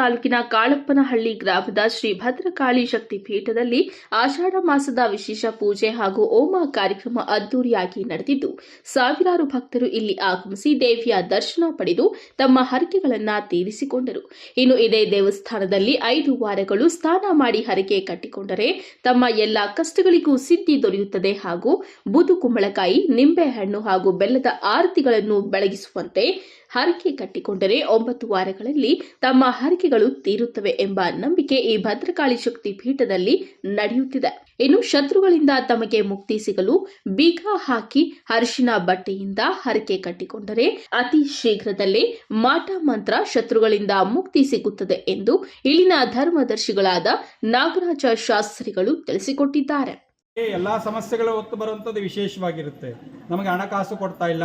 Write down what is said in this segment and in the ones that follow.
ತಾಲೂಕಿನ ಕಾಳಪ್ಪನಹಳ್ಳಿ ಗ್ರಾಮದ ಶ್ರೀ ಭದ್ರಕಾಳಿ ಶಕ್ತಿ ಪೀಠದಲ್ಲಿ ಆಷಾಢ ಮಾಸದ ವಿಶೇಷ ಪೂಜೆ ಹಾಗೂ ಓಮ ಕಾರ್ಯಕ್ರಮ ಅದ್ದೂರಿಯಾಗಿ ನಡೆದಿದ್ದು, ಸಾವಿರಾರು ಭಕ್ತರು ಇಲ್ಲಿ ಆಗಮಿಸಿ ದೇವಿಯ ದರ್ಶನ ಪಡೆದು ತಮ್ಮ ಹರಕೆಗಳನ್ನು ತೀರಿಸಿಕೊಂಡರು. ಇನ್ನು ಇದೇ ದೇವಸ್ಥಾನದಲ್ಲಿ ಐದು ವಾರಗಳು ಸ್ನಾನ ಮಾಡಿ ಹರಕೆ ಕಟ್ಟಿಕೊಂಡರೆ ತಮ್ಮ ಎಲ್ಲ ಕಷ್ಟಗಳಿಗೂ ಸಿದ್ಧಿ ದೊರೆಯುತ್ತದೆ ಹಾಗೂ ಬುದು ಕುಂಬಳಕಾಯಿ, ನಿಂಬೆಹಣ್ಣು ಹಾಗೂ ಬೆಲ್ಲದ ಆರತಿಗಳನ್ನು ಬೆಳಗಿಸುವಂತೆ ಹರಕೆ ಕಟ್ಟಿಕೊಂಡರೆ ಒಂಬತ್ತು ವಾರಗಳಲ್ಲಿ ತಮ್ಮ ಹರಕೆಗಳು ತೀರುತ್ತವೆ ಎಂಬ ನಂಬಿಕೆ ಈ ಭದ್ರಕಾಳಿ ಶಕ್ತಿ ಪೀಠದಲ್ಲಿ ನಡೆಯುತ್ತಿದೆ. ಇನ್ನು ಶತ್ರುಗಳಿಂದ ತಮಗೆ ಮುಕ್ತಿ ಸಿಗಲು ಬೀಗ ಹಾಕಿ ಅರಿಶಿನ ಬಟ್ಟೆಯಿಂದ ಹರಕೆ ಕಟ್ಟಿಕೊಂಡರೆ ಅತಿ ಶೀಘ್ರದಲ್ಲೇ ಮಾಟ ಮಂತ್ರ ಶತ್ರುಗಳಿಂದ ಮುಕ್ತಿ ಸಿಗುತ್ತದೆ ಎಂದು ಇಲ್ಲಿನ ಧರ್ಮದರ್ಶಿಗಳಾದ ನಾಗರಾಜ ಶಾಸ್ತ್ರಿಗಳು ತಿಳಿಸಿಕೊಟ್ಟಿದ್ದಾರೆ. ಎಲ್ಲ ಸಮಸ್ಯೆಗಳು ಹೊತ್ತು ಬರುವಂತದ್ದು ವಿಶೇಷವಾಗಿರುತ್ತೆ. ನಮಗೆ ಹಣಕಾಸು ಕೊಡ್ತಾ ಇಲ್ಲ.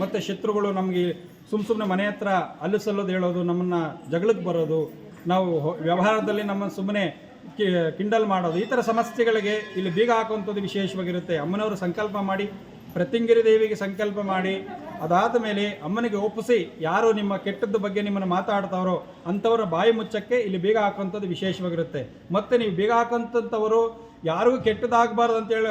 ಮತ್ತು ಶತ್ರುಗಳು ನಮಗೆ ಸುಮ್ಮ ಸುಮ್ಮನೆ ಮನೆ ಹತ್ರ ಅಲ್ಲಿಸಲ್ಲೋದು ಹೇಳೋದು, ನಮ್ಮನ್ನು ಜಗಳಕ್ಕೆ ಬರೋದು, ನಾವು ವ್ಯವಹಾರದಲ್ಲಿ ನಮ್ಮನ್ನು ಸುಮ್ಮನೆ ಕಿಂಡಲ್ ಮಾಡೋದು, ಈ ಥರ ಸಮಸ್ಯೆಗಳಿಗೆ ಇಲ್ಲಿ ಬೀಗ ಹಾಕುವಂಥದ್ದು ವಿಶೇಷವಾಗಿರುತ್ತೆ. ಅಮ್ಮನವರು ಸಂಕಲ್ಪ ಮಾಡಿ, ಪ್ರತಿಂಗಿರಿ ದೇವಿಗೆ ಸಂಕಲ್ಪ ಮಾಡಿ, ಅದಾದ ಮೇಲೆ ಅಮ್ಮನಿಗೆ ಒಪ್ಪಿಸಿ ಯಾರು ನಿಮ್ಮ ಕೆಟ್ಟದ್ದು ಬಗ್ಗೆ ನಿಮ್ಮನ್ನು ಮಾತಾಡ್ತಾರೋ ಅಂಥವರ ಬಾಯಿ ಮುಚ್ಚಕ್ಕೆ ಇಲ್ಲಿ ಬೀಗ ಹಾಕುವಂಥದ್ದು ವಿಶೇಷವಾಗಿರುತ್ತೆ. ಮತ್ತು ನೀವು ಬೀಗ ಹಾಕುವಂಥವರು ಯಾರಿಗೂ ಕೆಟ್ಟದಾಗಬಾರ್ದು ಅಂತೇಳಿ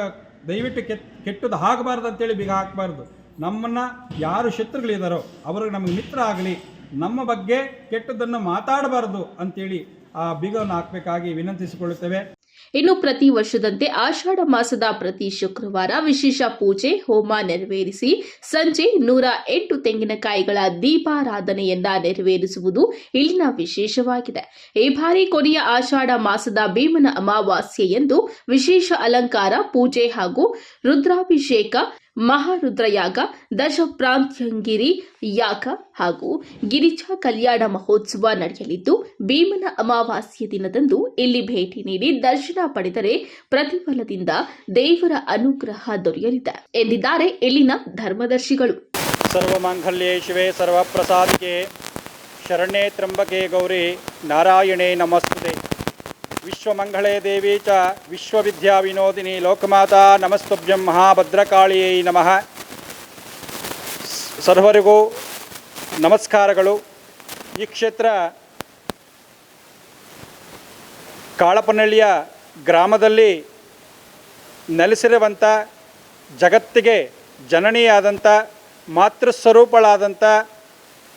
ದಯವಿಟ್ಟು ಕೆಟ್, ಕೆಟ್ಟದ್ದು ಆಗಬಾರ್ದು ಅಂತೇಳಿ ಬೀಗ ಹಾಕಬಾರ್ದು. ನಮ್ಮನ್ನು ಯಾರು ಶತ್ರುಗಳಿದ್ದಾರೋ ಅವರು ನಮಗೆ ಮಿತ್ರ ಆಗಲಿ, ನಮ್ಮ ಬಗ್ಗೆ ಕೆಟ್ಟದನ್ನು ಮಾತಾಡಬಾರದು ಅಂತೇಳಿ ಆ ಬೀಗವನ್ನು ಹಾಕಬೇಕಾಗಿ ವಿನಂತಿಸಿಕೊಳ್ಳುತ್ತೇವೆ. ಇನ್ನು ಪ್ರತಿ ವರ್ಷದಂತೆ ಆಷಾಢ ಮಾಸದ ಪ್ರತಿ ಶುಕ್ರವಾರ ವಿಶೇಷ ಪೂಜೆ, ಹೋಮ ನೆರವೇರಿಸಿ ಸಂಜೆ ನೂರ ಎಂಟು ತೆಂಗಿನಕಾಯಿಗಳ ದೀಪಾರಾಧನೆಯನ್ನ ನೆರವೇರಿಸುವುದು ಇಲ್ಲಿನ ವಿಶೇಷವಾಗಿದೆ. ಈ ಬಾರಿ ಕೊನೆಯ ಆಷಾಢ ಮಾಸದ ಭೀಮನ ಅಮಾವಾಸ್ಯೆಯಂದು ವಿಶೇಷ ಅಲಂಕಾರ, ಪೂಜೆ ಹಾಗೂ ರುದ್ರಾಭಿಷೇಕ ಮಹಾರುದ್ರಯಾಗ, ದಶಪ್ರಾಂತ್ಯಂಗಿರಿ ಯಾಗ ಹಾಗೂ ಗಿರಿಜಾ ಕಲ್ಯಾಣ ಮಹೋತ್ಸವ ನಡೆಯಲಿದ್ದು, ಭೀಮನ ಅಮಾವಾಸ್ಯ ದಿನದಂದು ಇಲ್ಲಿ ಭೇಟಿ ನೀಡಿ ದರ್ಶನ ಪಡೆದರೆ ಪ್ರತಿಫಲದಿಂದ ದೇವರ ಅನುಗ್ರಹ ದೊರೆಯಲಿದೆ ಎಂದಿದ್ದಾರೆ ಇಲ್ಲಿನ ಧರ್ಮದರ್ಶಿಗಳು. ಸರ್ವಮಾಂಗಲ್ಯೇ ಸರ್ವ ಸರ್ವಪ್ರಸಾದಿಕೆ ಶರಣೇ ತ್ರಂಬಕೆ ಗೌರಿ, ನಾರಾಯಣೇ ನಮಸ್ತುತೆ. ವಿಶ್ವಮಂಗಳೇ ದೇವಿ ಚ ವಿಶ್ವವಿದ್ಯಾ ವಿನೋದಿನಿ ಲೋಕಮಾತಾ ನಮಸ್ತುಭ್ಯಂ ಮಹಾಭದ್ರಕಾಳಿಯೈ ನಮಃ. ಸರ್ವರಿಗೂ ನಮಸ್ಕಾರಗಳು. ಈ ಕ್ಷೇತ್ರ ಕಾಳಪನಳ್ಳಿಯ ಗ್ರಾಮದಲ್ಲಿ ನೆಲೆಸಿರುವಂಥ ಜಗತ್ತಿಗೆ ಜನನಿಯಾದಂಥ, ಮಾತೃಸ್ವರೂಪಳಾದಂಥ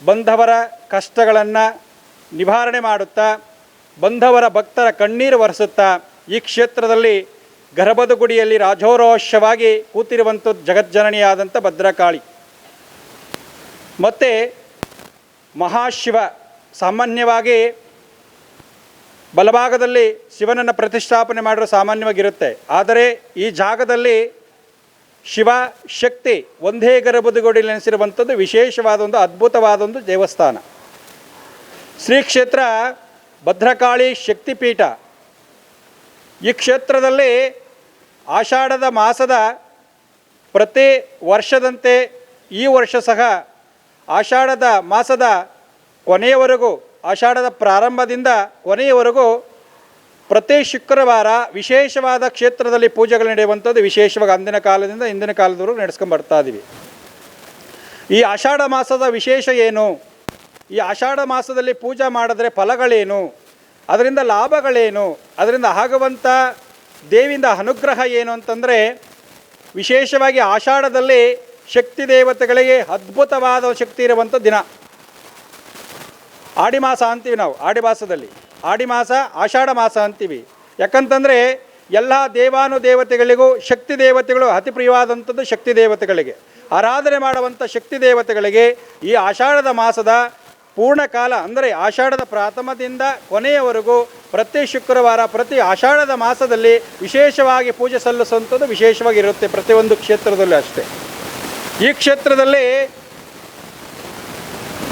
ಬಂಧವರ ಕಷ್ಟಗಳನ್ನು ನಿವಾರಣೆ ಮಾಡುತ್ತಾ ಬಂಧವರ ಭಕ್ತರ ಕಣ್ಣೀರು ಒರೆಸುತ್ತಾ ಈ ಕ್ಷೇತ್ರದಲ್ಲಿ ಗರ್ಭದ ಗುಡಿಯಲ್ಲಿ ರಾಜೋರೋಷವಾಗಿ ಕೂತಿರುವಂಥದ್ದು ಜಗಜ್ಜನನಿಯಾದಂಥ ಭದ್ರಕಾಳಿ. ಮತ್ತು ಮಹಾಶಿವ ಸಾಮಾನ್ಯವಾಗಿ ಬಲಭಾಗದಲ್ಲಿ ಶಿವನನ್ನು ಪ್ರತಿಷ್ಠಾಪನೆ ಮಾಡಲು ಸಾಮಾನ್ಯವಾಗಿರುತ್ತೆ. ಆದರೆ ಈ ಜಾಗದಲ್ಲಿ ಶಿವ ಶಕ್ತಿ ಒಂದೇ ಗರ್ಭದಗುಡಿಯಲ್ಲಿ ನೆನೆಸಿರುವಂಥದ್ದು ವಿಶೇಷವಾದ ಒಂದು ಅದ್ಭುತವಾದ ಒಂದು ದೇವಸ್ಥಾನ. ಶ್ರೀ ಕ್ಷೇತ್ರ ಭದ್ರಕಾಳಿ ಶಕ್ತಿಪೀಠ. ಈ ಕ್ಷೇತ್ರದಲ್ಲಿ ಆಷಾಢದ ಮಾಸದ ಪ್ರತಿ ವರ್ಷದಂತೆ ಈ ವರ್ಷ ಸಹ ಆಷಾಢದ ಮಾಸದ ಕೊನೆಯವರೆಗೂ, ಆಷಾಢದ ಪ್ರಾರಂಭದಿಂದ ಕೊನೆಯವರೆಗೂ ಪ್ರತಿ ಶುಕ್ರವಾರ ವಿಶೇಷವಾದ ಕ್ಷೇತ್ರದಲ್ಲಿ ಪೂಜೆಗಳು ನಡೆಯುವಂಥದ್ದು ವಿಶೇಷವಾಗಿ ಅಂದಿನ ಕಾಲದಿಂದ ಇಂದಿನ ಕಾಲದವರೆಗೂ ನಡೆಸ್ಕೊಂಡು ಬರ್ತಾ ಇದ್ದೀವಿ ಈ ಆಷಾಢ ಮಾಸದ ವಿಶೇಷ ಏನು? ಈ ಆಷಾಢ ಮಾಸದಲ್ಲಿ ಪೂಜೆ ಮಾಡಿದ್ರೆ ಫಲಗಳೇನು? ಅದರಿಂದ ಲಾಭಗಳೇನು? ಅದರಿಂದ ಆಗುವಂಥ ದೇವಿಂದ ಅನುಗ್ರಹ ಏನು ಅಂತಂದರೆ, ವಿಶೇಷವಾಗಿ ಆಷಾಢದಲ್ಲಿ ಶಕ್ತಿ ದೇವತೆಗಳಿಗೆ ಅದ್ಭುತವಾದ ಶಕ್ತಿ ಇರುವಂಥ ದಿನ. ಆಡಿ ಮಾಸ ಅಂತೀವಿ ನಾವು ಆಡಿ ಮಾಸದಲ್ಲಿ ಆಡಿ ಮಾಸ ಆಷಾಢ ಮಾಸ ಅಂತೀವಿ. ಯಾಕಂತಂದರೆ, ಎಲ್ಲ ದೇವಾನು ದೇವತೆಗಳಿಗೂ ಶಕ್ತಿ ದೇವತೆಗಳು ಅತಿ ಪ್ರಿಯವಾದಂಥದ್ದು ಶಕ್ತಿ ದೇವತೆಗಳಿಗೆ. ಆರಾಧನೆ ಮಾಡುವಂಥ ಶಕ್ತಿ ದೇವತೆಗಳಿಗೆ ಈ ಆಷಾಢದ ಮಾಸದ ಪೂರ್ಣ ಕಾಲ, ಅಂದರೆ ಆಷಾಢದ ಪ್ರಾಥಮದಿಂದ ಕೊನೆಯವರೆಗೂ ಪ್ರತಿ ಶುಕ್ರವಾರ, ಪ್ರತಿ ಆಷಾಢದ ಮಾಸದಲ್ಲಿ ವಿಶೇಷವಾಗಿ ಪೂಜೆ ಸಲ್ಲಿಸುವಂಥದ್ದು ವಿಶೇಷವಾಗಿರುತ್ತೆ ಪ್ರತಿಯೊಂದು ಕ್ಷೇತ್ರದಲ್ಲೂ ಅಷ್ಟೇ. ಈ ಕ್ಷೇತ್ರದಲ್ಲಿ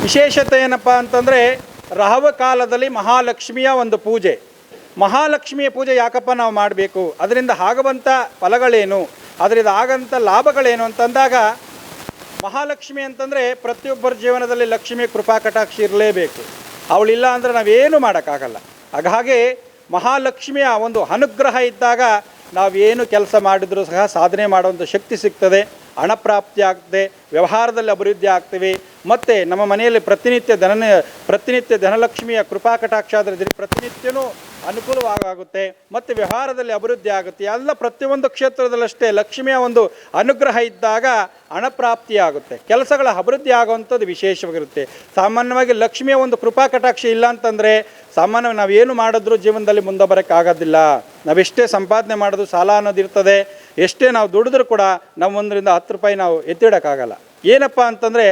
ವಿಶೇಷತೆ ಏನಪ್ಪ ಅಂತಂದರೆ ರಹವ ಕಾಲದಲ್ಲಿ ಮಹಾಲಕ್ಷ್ಮಿಯ ಒಂದು ಪೂಜೆ. ಮಹಾಲಕ್ಷ್ಮಿಯ ಪೂಜೆ ಯಾಕಪ್ಪ ನಾವು ಮಾಡಬೇಕು? ಅದರಿಂದ ಆಗುವಂಥ ಫಲಗಳೇನು? ಅದರಿಂದ ಆಗಂಥ ಲಾಭಗಳೇನು ಅಂತಂದಾಗ ಮಹಾಲಕ್ಷ್ಮಿ ಅಂತಂದರೆ ಪ್ರತಿಯೊಬ್ಬರ ಜೀವನದಲ್ಲಿ ಲಕ್ಷ್ಮಿ ಕೃಪಾ ಕಟಾಕ್ಷಿ ಇರಲೇಬೇಕು. ಅವಳಿಲ್ಲ ಅಂದರೆ ನಾವೇನು ಮಾಡೋಕ್ಕಾಗಲ್ಲ. ಹಾಗಾಗಿ ಮಹಾಲಕ್ಷ್ಮಿಯ ಒಂದು ಅನುಗ್ರಹ ಇದ್ದಾಗ ನಾವೇನು ಕೆಲಸ ಮಾಡಿದರೂ ಸಹ ಸಾಧನೆ ಮಾಡುವಂಥ ಶಕ್ತಿ ಸಿಗ್ತದೆ. ಹಣ ಪ್ರಾಪ್ತಿ ಆಗ್ತದೆ, ವ್ಯವಹಾರದಲ್ಲಿ ಅಭಿವೃದ್ಧಿ ಆಗ್ತೀವಿ. ಮತ್ತು ನಮ್ಮ ಮನೆಯಲ್ಲಿ ಪ್ರತಿನಿತ್ಯ ಧನ ಪ್ರತಿನಿತ್ಯ ಧನಲಕ್ಷ್ಮಿಯ ಕೃಪಾ ಕಟಾಕ್ಷ ಆದರೆ ಪ್ರತಿನಿತ್ಯನೂ ಅನುಕೂಲವಾಗುತ್ತೆ. ಮತ್ತು ವ್ಯವಹಾರದಲ್ಲಿ ಅಭಿವೃದ್ಧಿ ಆಗುತ್ತೆ. ಎಲ್ಲ ಪ್ರತಿಯೊಂದು ಕ್ಷೇತ್ರದಲ್ಲಷ್ಟೇ ಲಕ್ಷ್ಮಿಯ ಒಂದು ಅನುಗ್ರಹ ಇದ್ದಾಗ ಹಣ ಪ್ರಾಪ್ತಿ ಆಗುತ್ತೆ. ಕೆಲಸಗಳ ಅಭಿವೃದ್ಧಿ ಆಗುವಂಥದ್ದು ವಿಶೇಷವಾಗಿರುತ್ತೆ. ಸಾಮಾನ್ಯವಾಗಿ ಲಕ್ಷ್ಮಿಯ ಒಂದು ಕೃಪಾ ಕಟಾಕ್ಷ ಇಲ್ಲ ಅಂತಂದರೆ ಸಾಮಾನ್ಯವಾಗಿ ನಾವೇನು ಮಾಡಿದ್ರೂ ಜೀವನದಲ್ಲಿ ಮುಂದೆ ಬರೋಕ್ಕಾಗೋದಿಲ್ಲ ನಾವೆಷ್ಟೇ ಸಂಪಾದನೆ ಮಾಡೋದು ಸಾಲ ಅನ್ನೋದಿರ್ತದೆ ಎಷ್ಟೇ ನಾವು ದುಡಿದ್ರೂ ಕೂಡ ನಾವು ಒಂದರಿಂದ ಹತ್ತು ರೂಪಾಯಿ ನಾವು ಎತ್ತಿಡೋಕ್ಕಾಗಲ್ಲ. ಏನಪ್ಪ ಅಂತಂದರೆ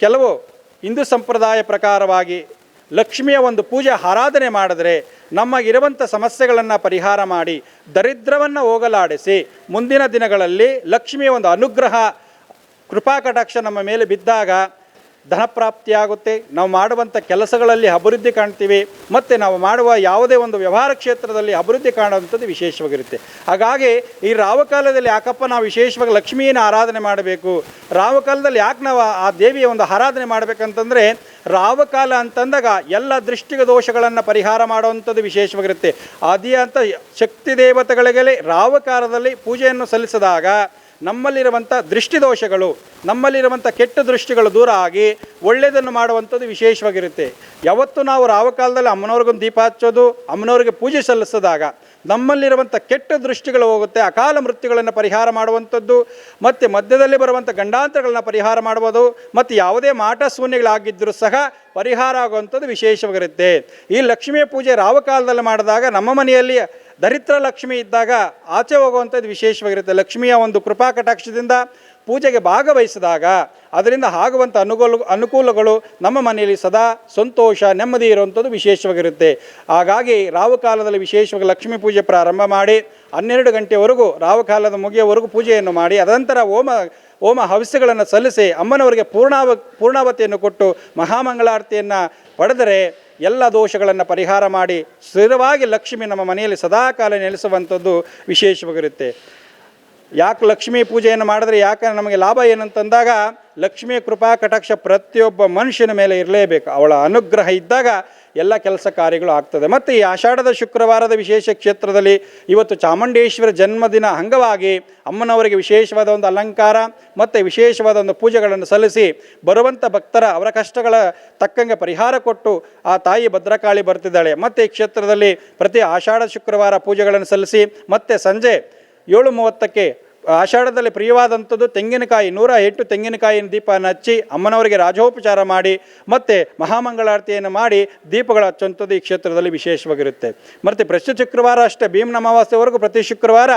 ಕೆಲವು ಹಿಂದೂ ಸಂಪ್ರದಾಯ ಪ್ರಕಾರವಾಗಿ ಲಕ್ಷ್ಮಿಯ ಒಂದು ಪೂಜೆ, ಆರಾಧನೆ ಮಾಡಿದ್ರೆ ನಮಗಿರುವಂಥ ಸಮಸ್ಯೆಗಳನ್ನು ಪರಿಹಾರ ಮಾಡಿ ದರಿದ್ರವನ್ನು ಹೋಗಲಾಡಿಸಿ ಮುಂದಿನ ದಿನಗಳಲ್ಲಿ ಲಕ್ಷ್ಮಿಯ ಒಂದು ಅನುಗ್ರಹ, ಕೃಪಾ ಕಟಾಕ್ಷ ನಮ್ಮ ಮೇಲೆ ಬಿದ್ದಾಗ ಧನಪ್ರಾಪ್ತಿಯಾಗುತ್ತೆ. ನಾವು ಮಾಡುವಂಥ ಕೆಲಸಗಳಲ್ಲಿ ಅಭಿವೃದ್ಧಿ ಕಾಣ್ತೀವಿ. ಮತ್ತು ನಾವು ಮಾಡುವ ಯಾವುದೇ ಒಂದು ವ್ಯವಹಾರ ಕ್ಷೇತ್ರದಲ್ಲಿ ಅಭಿವೃದ್ಧಿ ಕಾಣುವಂಥದ್ದು ವಿಶೇಷವಾಗಿರುತ್ತೆ. ಹಾಗಾಗಿ ಈ ರಾವಕಾಲದಲ್ಲಿ ಯಾಕಪ್ಪ ನಾವು ವಿಶೇಷವಾಗಿ ಲಕ್ಷ್ಮಿಯನ್ನು ಆರಾಧನೆ ಮಾಡಬೇಕು? ರಾವಕಾಲದಲ್ಲಿ ಯಾಕೆ ನಾವು ಆ ದೇವಿಯ ಒಂದು ಆರಾಧನೆ ಮಾಡಬೇಕಂತಂದರೆ ರಾವಕಾಲ ಅಂತಂದಾಗ ಎಲ್ಲ ದೃಷ್ಟಿಗ ದೋಷಗಳನ್ನು ಪರಿಹಾರ ಮಾಡುವಂಥದ್ದು ವಿಶೇಷವಾಗಿರುತ್ತೆ. ಅಂತ ಶಕ್ತಿ ದೇವತೆಗಳಿಗೆ ರಾವಕಾಲದಲ್ಲಿ ಪೂಜೆಯನ್ನು ಸಲ್ಲಿಸಿದಾಗ ನಮ್ಮಲ್ಲಿರುವಂಥ ದೃಷ್ಟಿದೋಷಗಳು ನಮ್ಮಲ್ಲಿರುವಂಥ ಕೆಟ್ಟ ದೃಷ್ಟಿಗಳು ದೂರ ಆಗಿ ಒಳ್ಳೆಯದನ್ನು ಮಾಡುವಂಥದ್ದು ವಿಶೇಷವಾಗಿರುತ್ತೆ. ಯಾವತ್ತು ನಾವು ರಾವಕಾಲದಲ್ಲಿ ಅಮ್ಮನವ್ರಿಗೊಂದು ದೀಪ ಹಚ್ಚೋದು, ಅಮ್ಮನವ್ರಿಗೆ ಪೂಜೆ ಸಲ್ಲಿಸಿದಾಗ ನಮ್ಮಲ್ಲಿರುವಂಥ ಕೆಟ್ಟ ದೃಷ್ಟಿಗಳು ಹೋಗುತ್ತೆ, ಅಕಾಲ ಮೃತ್ಯುಗಳನ್ನು ಪರಿಹಾರ ಮಾಡುವಂಥದ್ದು, ಮತ್ತು ಮಧ್ಯದಲ್ಲಿ ಬರುವಂಥ ಗಂಡಾಂತರಗಳನ್ನ ಪರಿಹಾರ ಮಾಡ್ಬೋದು, ಮತ್ತು ಯಾವುದೇ ಮಾಟ ಶೂನ್ಯಗಳಾಗಿದ್ದರೂ ಸಹ ಪರಿಹಾರ ಆಗುವಂಥದ್ದು ವಿಶೇಷವಾಗಿರುತ್ತೆ. ಈ ಲಕ್ಷ್ಮಿಯ ಪೂಜೆ ರಾವಕಾಲದಲ್ಲಿ ಮಾಡಿದಾಗ ನಮ್ಮ ಮನೆಯಲ್ಲಿ ದರಿದ್ರ ಲಕ್ಷ್ಮಿ ಇದ್ದಾಗ ಆಚೆ ಹೋಗುವಂಥದ್ದು ವಿಶೇಷವಾಗಿರುತ್ತೆ. ಲಕ್ಷ್ಮಿಯ ಒಂದು ಕೃಪಾ ಕಟಾಕ್ಷದಿಂದ ಪೂಜೆಗೆ ಭಾಗವಹಿಸಿದಾಗ ಅದರಿಂದ ಆಗುವಂಥ ಅನುಕೂಲ, ಅನುಕೂಲಗಳು ನಮ್ಮ ಮನೆಯಲ್ಲಿ ಸದಾ ಸಂತೋಷ, ನೆಮ್ಮದಿ ಇರುವಂಥದ್ದು ವಿಶೇಷವಾಗಿರುತ್ತೆ. ಹಾಗಾಗಿ ರಾಹುಕಾಲದಲ್ಲಿ ವಿಶೇಷವಾಗಿ ಲಕ್ಷ್ಮೀ ಪೂಜೆ ಪ್ರಾರಂಭ ಮಾಡಿ ಹನ್ನೆರಡು ಗಂಟೆವರೆಗೂ ರಾಹುಕಾಲದ ಮುಗಿಯವರೆಗೂ ಪೂಜೆಯನ್ನು ಮಾಡಿ ಅದನಂತರ ಹೋಮ ಹೋಮ ಹವಿಸ್ಸುಗಳನ್ನು ಸಲ್ಲಿಸಿ ಅಮ್ಮನವರಿಗೆ ಪೂರ್ಣಾವ, ಪೂರ್ಣಾವತಿಯನ್ನು ಕೊಟ್ಟು ಮಹಾಮಂಗಳಾರತಿಯನ್ನು ಪಡೆದರೆ ಎಲ್ಲ ದೋಷಗಳನ್ನು ಪರಿಹಾರ ಮಾಡಿ ಸ್ಥಿರವಾಗಿ ಲಕ್ಷ್ಮಿ ನಮ್ಮ ಮನೆಯಲ್ಲಿ ಸದಾಕಾಲ ನೆಲೆಸುವಂಥದ್ದು ವಿಶೇಷವಾಗಿರುತ್ತೆ. ಯಾಕೆ ಲಕ್ಷ್ಮೀ ಪೂಜೆಯನ್ನು ಮಾಡಿದ್ರೆ ಯಾಕೆ ನಮಗೆ ಲಾಭ ಏನಂತಂದಾಗ ಲಕ್ಷ್ಮೀ ಕೃಪಾ ಕಟಾಕ್ಷ ಪ್ರತಿಯೊಬ್ಬ ಮನುಷ್ಯನ ಮೇಲೆ ಇರಲೇಬೇಕು. ಅವಳ ಅನುಗ್ರಹ ಇದ್ದಾಗ ಎಲ್ಲ ಕೆಲಸ ಕಾರ್ಯಗಳು ಆಗ್ತದೆ. ಮತ್ತು ಈ ಆಷಾಢದ ಶುಕ್ರವಾರದ ವಿಶೇಷ ಕ್ಷೇತ್ರದಲ್ಲಿ ಇವತ್ತು ಚಾಮುಂಡೇಶ್ವರ ಜನ್ಮದಿನ ಅಂಗವಾಗಿ ಅಮ್ಮನವರಿಗೆ ವಿಶೇಷವಾದ ಒಂದು ಅಲಂಕಾರ ಮತ್ತು ವಿಶೇಷವಾದ ಒಂದು ಪೂಜೆಗಳನ್ನು ಸಲ್ಲಿಸಿ ಬರುವಂಥ ಭಕ್ತರ ಅವರ ಕಷ್ಟಗಳ ತಕ್ಕಂಗೆ ಪರಿಹಾರ ಕೊಟ್ಟು ಆ ತಾಯಿ ಭದ್ರಕಾಳಿ ಬರ್ತಿದ್ದಾಳೆ. ಮತ್ತು ಈ ಕ್ಷೇತ್ರದಲ್ಲಿ ಪ್ರತಿ ಆಷಾಢ ಶುಕ್ರವಾರ ಪೂಜೆಗಳನ್ನು ಸಲ್ಲಿಸಿ ಮತ್ತು ಸಂಜೆ ಏಳು ಮೂವತ್ತಕ್ಕೆ ಆಷಾಢದಲ್ಲಿ ಪ್ರಿಯವಾದಂಥದ್ದು ತೆಂಗಿನಕಾಯಿ, ನೂರ ಎಂಟು ತೆಂಗಿನಕಾಯಿನ ದೀಪವನ್ನು ಹಚ್ಚಿ ಅಮ್ಮನವರಿಗೆ ರಾಜೋಪಚಾರ ಮಾಡಿ, ಮತ್ತು ಮಹಾಮಂಗಳಾರತಿಯನ್ನು ಮಾಡಿ ದೀಪಗಳು ಹಚ್ಚುವಂಥದ್ದು ಈ ಕ್ಷೇತ್ರದಲ್ಲಿ ವಿಶೇಷವಾಗಿರುತ್ತೆ. ಮತ್ತು ಪ್ರತಿ ಶುಕ್ರವಾರ ಅಷ್ಟೇ, ಭೀಮನ ಅಮಾವಾಸ್ಯವರೆಗೂ ಪ್ರತಿ ಶುಕ್ರವಾರ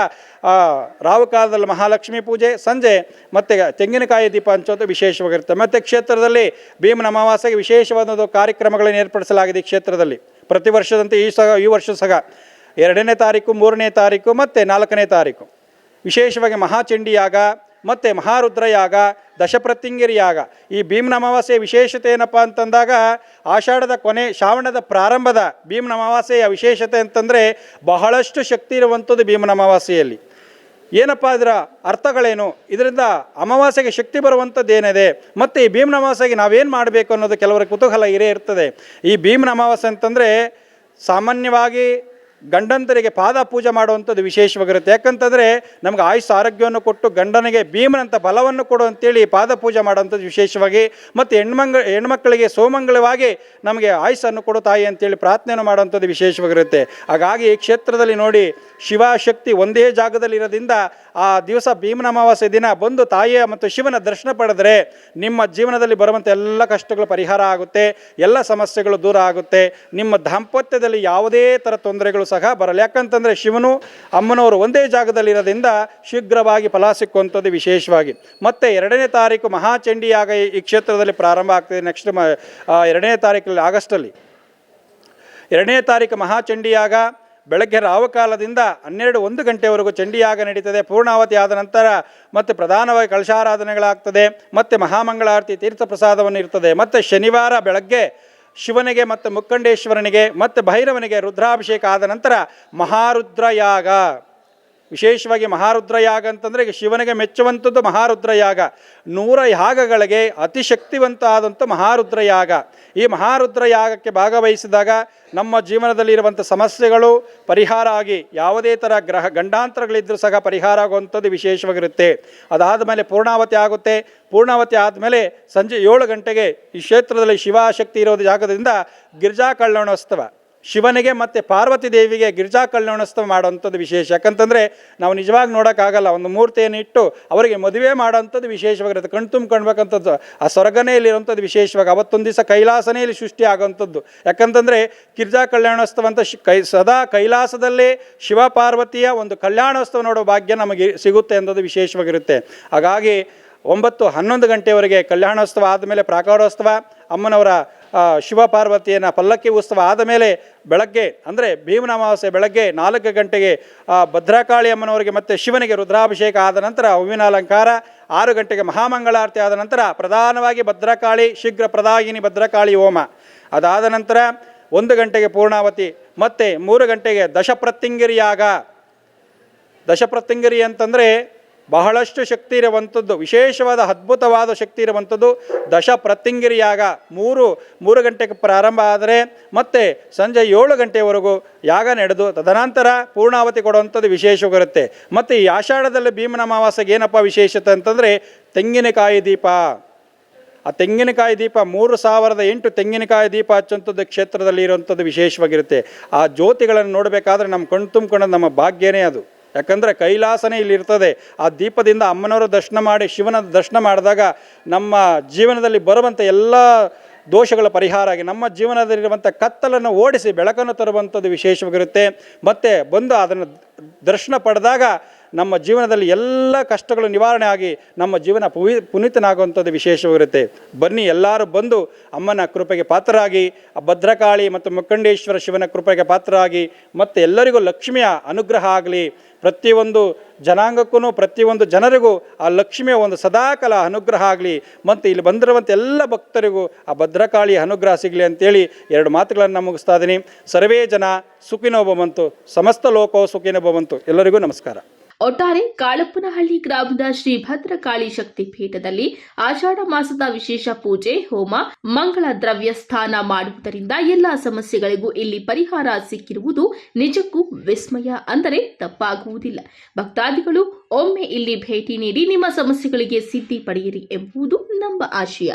ರಾಹುಕಾಲದಲ್ಲಿ ಮಹಾಲಕ್ಷ್ಮಿ ಪೂಜೆ, ಸಂಜೆ ಮತ್ತು ತೆಂಗಿನಕಾಯಿ ದೀಪ ಹಂಚೋದು ವಿಶೇಷವಾಗಿರುತ್ತೆ. ಮತ್ತು ಕ್ಷೇತ್ರದಲ್ಲಿ ಭೀಮನ ಅಮಾವಾಸ್ಯೆಗೆ ವಿಶೇಷವಾದ ಕಾರ್ಯಕ್ರಮಗಳನ್ನು ಏರ್ಪಡಿಸಲಾಗಿದೆ ಈ ಕ್ಷೇತ್ರದಲ್ಲಿ. ಪ್ರತಿ ವರ್ಷದಂತೆ ಈ ಸಹ, ಈ ವರ್ಷ ಸಹ ಎರಡನೇ ತಾರೀಕು, ಮೂರನೇ ತಾರೀಕು ಮತ್ತು ನಾಲ್ಕನೇ ತಾರೀಕು. ವಿಶೇಷವಾಗಿ ಮಹಾಚಂಡಿಯಾಗ ಮತ್ತು ಮಹಾರುದ್ರಯಾಗ, ದಶಪ್ರತಿಂಗಿರಿಯಾಗ. ಈ ಭೀಮನ ಅಮಾವಾಸ್ಯೆಯ ವಿಶೇಷತೆ ಏನಪ್ಪ ಅಂತಂದಾಗ, ಆಷಾಢದ ಕೊನೆ ಶ್ರಾವಣದ ಪ್ರಾರಂಭದ ಭೀಮನ ಅಮಾವಾಸ್ಯೆಯ ವಿಶೇಷತೆ ಅಂತಂದರೆ ಬಹಳಷ್ಟು ಶಕ್ತಿ ಇರುವಂಥದ್ದು ಭೀಮನ ಅಮಾವಾಸ್ಯೆಯಲ್ಲಿ ಏನಪ್ಪ ಅದರ ಅರ್ಥಗಳೇನು? ಇದರಿಂದ ಅಮಾವಾಸ್ಯೆಗೆ ಶಕ್ತಿ ಬರುವಂಥದ್ದು ಏನಿದೆ? ಮತ್ತು ಈ ಭೀಮನ ಅಮಾವಾಸ್ಯೆಗೆ ನಾವೇನು ಮಾಡಬೇಕು ಅನ್ನೋದು ಕೆಲವರ ಕುತೂಹಲ ಇರೇ ಇರ್ತದೆ ಈ ಭೀಮನ ಅಮಾವಾಸ್ಯೆ ಅಂತಂದರೆ ಸಾಮಾನ್ಯವಾಗಿ ಗಂಡಂತರಿಗೆ ಪಾದ ಪೂಜೆ ಮಾಡುವಂಥದ್ದು ವಿಶೇಷವಾಗಿರುತ್ತೆ. ಯಾಕಂತಂದರೆ ನಮ್ಗೆ ಆಯುಸ್ ಆರೋಗ್ಯವನ್ನು ಕೊಟ್ಟು ಗಂಡನಿಗೆ ಭೀಮನಂಥ ಬಲವನ್ನು ಕೊಡು ಅಂತೇಳಿ ಪಾದ ಪೂಜೆ ಮಾಡುವಂಥದ್ದು ವಿಶೇಷವಾಗಿ ಮತ್ತು ಹೆಣ್ಮಂಗ ಹೆಣ್ಮಕ್ಕಳಿಗೆ ಸೋಮಂಗಳವಾಗಿ ನಮಗೆ ಆಯುಸ್ಸನ್ನು ಕೊಡು ತಾಯಿ ಅಂತೇಳಿ ಪ್ರಾರ್ಥನೆಯನ್ನು ಮಾಡುವಂಥದ್ದು ವಿಶೇಷವಾಗಿರುತ್ತೆ. ಹಾಗಾಗಿ ಈ ಕ್ಷೇತ್ರದಲ್ಲಿ ನೋಡಿ ಶಿವಶಕ್ತಿ ಒಂದೇ ಜಾಗದಲ್ಲಿ ಇರೋದ್ರಿಂದ ಆ ದಿವಸ ಭೀಮನ ಅಮಾವಾಸ್ಯ ದಿನ ಬಂದು ತಾಯಿಯ ಮತ್ತು ಶಿವನ ದರ್ಶನ ಪಡೆದರೆ ನಿಮ್ಮ ಜೀವನದಲ್ಲಿ ಬರುವಂಥ ಎಲ್ಲ ಕಷ್ಟಗಳು ಪರಿಹಾರ ಆಗುತ್ತೆ, ಎಲ್ಲ ಸಮಸ್ಯೆಗಳು ದೂರ ಆಗುತ್ತೆ, ನಿಮ್ಮ ದಾಂಪತ್ಯದಲ್ಲಿ ಯಾವುದೇ ಥರ ತೊಂದರೆಗಳು ಸಹ ಬರಲ್ಲ ಯಾಕಂತಂದರೆ ಶಿವನು ಅಮ್ಮನವರು ಒಂದೇ ಜಾಗದಲ್ಲಿರೋದ್ರಿಂದ ಶೀಘ್ರವಾಗಿ ಫಲ ಸಿಕ್ಕುವಂಥದ್ದು ವಿಶೇಷವಾಗಿ. ಮತ್ತು ಎರಡನೇ ತಾರೀಕು ಮಹಾಚಂಡಿಯಾಗ ಈ- ಕ್ಷೇತ್ರದಲ್ಲಿ ಪ್ರಾರಂಭ ಆಗ್ತದೆ ನೆಕ್ಸ್ಟ್ ಮ ಎರಡನೇ ತಾರೀಕಲ್ಲಿ ಆಗಸ್ಟಲ್ಲಿ. ಎರಡನೇ ತಾರೀಕು ಮಹಾಚಂಡಿಯಾಗ ಬೆಳಗ್ಗೆ ರಾವಕಾಲದಿಂದ ಹನ್ನೆರಡು ಒಂದು ಗಂಟೆವರೆಗೂ ಚಂಡಿಯಾಗ ನಡೀತದೆ. ಪೂರ್ಣಾವತಿ ಆದ ನಂತರ ಮತ್ತು ಪ್ರಧಾನವಾಗಿ ಕಳಶಾರಾಧನೆಗಳಾಗ್ತದೆ ಮತ್ತು ಮಹಾಮಂಗಳಾರತಿ ತೀರ್ಥ ಪ್ರಸಾದವನ್ನು ಇರ್ತದೆ ಮತ್ತು ಶನಿವಾರ ಬೆಳಗ್ಗೆ ಶಿವನಿಗೆ ಮತ್ತು ಮುಕ್ಕಂಡೇಶ್ವರನಿಗೆ ಮತ್ತು ಭೈರವನಿಗೆ ರುದ್ರಾಭಿಷೇಕ ಆದ ನಂತರ ಮಹಾರುದ್ರಯಾಗ. ವಿಶೇಷವಾಗಿ ಮಹಾರುದ್ರಯಾಗ ಅಂತಂದರೆ ಈಗ ಶಿವನಿಗೆ ಮೆಚ್ಚುವಂಥದ್ದು ಮಹಾರುದ್ರಯಾಗ. ನೂರ ಯಾಗಗಳಿಗೆ ಅತಿ ಶಕ್ತಿವಂತ ಆದಂಥ ಮಹಾರುದ್ರಯಾಗ. ಈ ಮಹಾರುದ್ರಯಾಗಕ್ಕೆ ಭಾಗವಹಿಸಿದಾಗ ನಮ್ಮ ಜೀವನದಲ್ಲಿ ಇರುವಂಥ ಸಮಸ್ಯೆಗಳು ಪರಿಹಾರ ಆಗಿ ಯಾವುದೇ ಥರ ಗ್ರಹ ಗಂಡಾಂತರಗಳಿದ್ದರೂ ಸಹ ಪರಿಹಾರ ಆಗುವಂಥದ್ದು ವಿಶೇಷವಾಗಿರುತ್ತೆ. ಅದಾದ ಮೇಲೆ ಪೂರ್ಣಾವತಿ ಆಗುತ್ತೆ. ಪೂರ್ಣಾವತಿ ಆದಮೇಲೆ ಸಂಜೆ ಏಳು ಗಂಟೆಗೆ ಈ ಕ್ಷೇತ್ರದಲ್ಲಿ ಶಿವಶಕ್ತಿ ಇರೋದು ಜಾಗದಿಂದ ಗಿರ್ಜಾ ಕಲ್ಯಾಣೋತ್ಸವ. ಶಿವನಿಗೆ ಮತ್ತು ಪಾರ್ವತಿ ದೇವಿಗೆ ಗಿರಿಜಾ ಕಲ್ಯಾಣೋತ್ಸವ ಮಾಡುವಂಥದ್ದು ವಿಶೇಷ. ಯಾಕಂತಂದರೆ ನಾವು ನಿಜವಾಗಿ ನೋಡೋಕ್ಕಾಗಲ್ಲ, ಒಂದು ಮೂರ್ತಿಯನ್ನು ಇಟ್ಟು ಅವರಿಗೆ ಮದುವೆ ಮಾಡೋಂಥದ್ದು ವಿಶೇಷವಾಗಿರುತ್ತೆ. ಕಣ್ ತುಂಬ್ಕೊಳ್ಬೇಕಂಥದ್ದು ಆ ಸ್ವರ್ಗನೇ ಇಲ್ಲಿರುವಂಥದ್ದು ವಿಶೇಷವಾಗಿ ಅವತ್ತೊಂದು ದಿವಸ ಕೈಲಾಸನೇ ಇಲ್ಲಿ ಸೃಷ್ಟಿ ಆಗೋಂಥದ್ದು ಯಾಕಂತಂದರೆ ಗಿರಿಜಾ ಕಲ್ಯಾಣೋತ್ಸವ ಅಂತ ಕೈ ಸದಾ ಕೈಲಾಸದಲ್ಲೇ ಶಿವ ಪಾರ್ವತಿಯ ಒಂದು ಕಲ್ಯಾಣೋತ್ಸವ ನೋಡೋ ಭಾಗ್ಯ ನಮಗೆ ಸಿಗುತ್ತೆ ಅನ್ನೋದು ವಿಶೇಷವಾಗಿರುತ್ತೆ. ಹಾಗಾಗಿ ಒಂಬತ್ತು ಹನ್ನೊಂದು ಗಂಟೆವರೆಗೆ ಕಲ್ಯಾಣೋತ್ಸವ ಆದಮೇಲೆ ಪ್ರಾಕಾರೋತ್ಸವ, ಅಮ್ಮನವರ ಶಿವ ಪಾರ್ವತಿಯನ್ನು ಪಲ್ಲಕ್ಕಿ ಉತ್ಸವ ಆದ ಮೇಲೆ ಬೆಳಗ್ಗೆ, ಅಂದರೆ ಭೀಮನ ಅಮಾವಾಸ್ಯೆ ಬೆಳಗ್ಗೆ ನಾಲ್ಕು ಗಂಟೆಗೆ ಭದ್ರಕಾಳಿ ಅಮ್ಮನವರಿಗೆ ಮತ್ತು ಶಿವನಿಗೆ ರುದ್ರಾಭಿಷೇಕ ಆದ ನಂತರ ಹೂವಿನ ಅಲಂಕಾರ ಆರು ಗಂಟೆಗೆ ಮಹಾಮಂಗಳಾರತಿ ಆದ ನಂತರ ಪ್ರಧಾನವಾಗಿ ಭದ್ರಕಾಳಿ, ಶೀಘ್ರ ಪ್ರದಾಯಿನಿ ಭದ್ರಕಾಳಿ ಹೋಮ. ಅದಾದ ನಂತರ ಒಂದು ಗಂಟೆಗೆ ಪೂರ್ಣಾವತಿ, ಮತ್ತು ಮೂರು ಗಂಟೆಗೆ ದಶಪ್ರತ್ಯಂಗಿರಿಯಾಗ ದಶಪ್ರತ್ಯಂಗಿರಿ ಅಂತಂದರೆ ಬಹಳಷ್ಟು ಶಕ್ತಿ ಇರುವಂಥದ್ದು, ವಿಶೇಷವಾದ ಅದ್ಭುತವಾದ ಶಕ್ತಿ ಇರುವಂಥದ್ದು ದಶ ಪ್ರತಿಂಗಿರಿಯಾಗ ಮೂರು ಮೂರು ಗಂಟೆಗೆ ಪ್ರಾರಂಭ ಆದರೆ ಮತ್ತೆ ಸಂಜೆ ಏಳು ಗಂಟೆವರೆಗೂ ಯಾಗ ನಡೆದು ತದನಂತರ ಪೂರ್ಣಾವತಿ ಕೊಡುವಂಥದ್ದು ವಿಶೇಷವಾಗಿರುತ್ತೆ ಮತ್ತು ಈ ಆಷಾಢದಲ್ಲಿ ಭೀಮನ ಅಮಾವಾಸ್ಯೆಗೆ ಏನಪ್ಪ ವಿಶೇಷತೆ ಅಂತಂದರೆ ತೆಂಗಿನಕಾಯಿ ದೀಪ. ಆ ತೆಂಗಿನಕಾಯಿ ದೀಪ, ಮೂರು ಸಾವಿರದ ಎಂಟು ತೆಂಗಿನಕಾಯಿ ದೀಪ ಹಚ್ಚುವಂಥದ್ದು ಕ್ಷೇತ್ರದಲ್ಲಿ ಇರುವಂಥದ್ದು ವಿಶೇಷವಾಗಿರುತ್ತೆ. ಆ ಜ್ಯೋತಿಗಳನ್ನು ನೋಡಬೇಕಾದ್ರೆ ನಮ್ಮ ಕಣ್ ತುಂಬ್ಕೊಳ್ಳೋದು ನಮ್ಮ ಭಾಗ್ಯನೇ ಅದು. ಯಾಕಂದರೆ ಕೈಲಾಸನೇ ಇಲ್ಲಿ ಇರ್ತದೆ ಆ ದೀಪದಿಂದ ಅಮ್ಮನವರ ದರ್ಶನ ಮಾಡಿ, ಶಿವನ ದರ್ಶನ ಮಾಡಿದಾಗ ನಮ್ಮ ಜೀವನದಲ್ಲಿ ಬರುವಂಥ ಎಲ್ಲ ದೋಷಗಳ ಪರಿಹಾರ ಆಗಿ, ನಮ್ಮ ಜೀವನದಲ್ಲಿರುವಂಥ ಕತ್ತಲನ್ನು ಓಡಿಸಿ ಬೆಳಕನ್ನು ತರುವಂಥದ್ದು ವಿಶೇಷವಾಗಿರುತ್ತೆ. ಮತ್ತು ಬಂದು ಅದನ್ನು ದರ್ಶನ ಪಡೆದಾಗ ನಮ್ಮ ಜೀವನದಲ್ಲಿ ಎಲ್ಲ ಕಷ್ಟಗಳು ನಿವಾರಣೆ ಆಗಿ ನಮ್ಮ ಜೀವನ ಪುವಿ, ಪುನೀತನಾಗುವಂಥದ್ದು ವಿಶೇಷವಾಗಿರುತ್ತೆ. ಬನ್ನಿ ಎಲ್ಲರೂ ಬಂದು ಅಮ್ಮನ ಕೃಪೆಗೆ ಪಾತ್ರರಾಗಿ, ಆ ಭದ್ರಕಾಳಿ ಮತ್ತು ಮುಖಂಡೇಶ್ವರ ಶಿವನ ಕೃಪೆಗೆ ಪಾತ್ರರಾಗಿ, ಮತ್ತು ಎಲ್ಲರಿಗೂ ಲಕ್ಷ್ಮಿಯ ಅನುಗ್ರಹ ಆಗಲಿ. ಪ್ರತಿಯೊಂದು ಜನಾಂಗಕ್ಕೂ, ಪ್ರತಿಯೊಂದು ಜನರಿಗೂ ಆ ಲಕ್ಷ್ಮಿಯ ಒಂದು ಸದಾಕಾಲ ಅನುಗ್ರಹ ಆಗಲಿ. ಮತ್ತು ಇಲ್ಲಿ ಬಂದಿರುವಂಥ ಎಲ್ಲ ಭಕ್ತರಿಗೂ ಆ ಭದ್ರಕಾಳಿ ಅನುಗ್ರಹ ಸಿಗಲಿ ಅಂತೇಳಿ ಎರಡು ಮಾತುಗಳನ್ನು ಮುಗಿಸ್ತಾ ಇದ್ದೀನಿ. ಸರ್ವೇ ಜನ ಸುಖಿನೋ ಭವಂತು, ಸಮಸ್ತ ಲೋಕೋ ಸುಖಿನೋ ಭವಂತು. ಎಲ್ಲರಿಗೂ ನಮಸ್ಕಾರ. ಒಟ್ಟಾರೆ ಕಾಳಪ್ಪನಹಳ್ಳಿ ಗ್ರಾಮದ ಶ್ರೀ ಭದ್ರಕಾಳಿ ಶಕ್ತಿ ಪೀಠದಲ್ಲಿ ಆಷಾಢ ಮಾಸದ ವಿಶೇಷ ಪೂಜೆ, ಹೋಮ, ಮಂಗಳ ದ್ರವ್ಯ ಸ್ಥಾನ ಮಾಡುವುದರಿಂದ ಎಲ್ಲಾ ಸಮಸ್ಯೆಗಳಿಗೂ ಇಲ್ಲಿ ಪರಿಹಾರ ಸಿಕ್ಕಿರುವುದು ನಿಜಕ್ಕೂ ವಿಸ್ಮಯ ಅಂದರೆ ತಪ್ಪಾಗುವುದಿಲ್ಲ. ಭಕ್ತಾದಿಗಳು, ಒಮ್ಮೆ ಇಲ್ಲಿ ಭೇಟಿ ನೀಡಿ ನಿಮ್ಮ ಸಮಸ್ಯೆಗಳಿಗೆ ಸಿದ್ಧಿ ಪಡೆಯಿರಿ ಎಂಬುದು ನಮ್ಮ ಆಶಯ.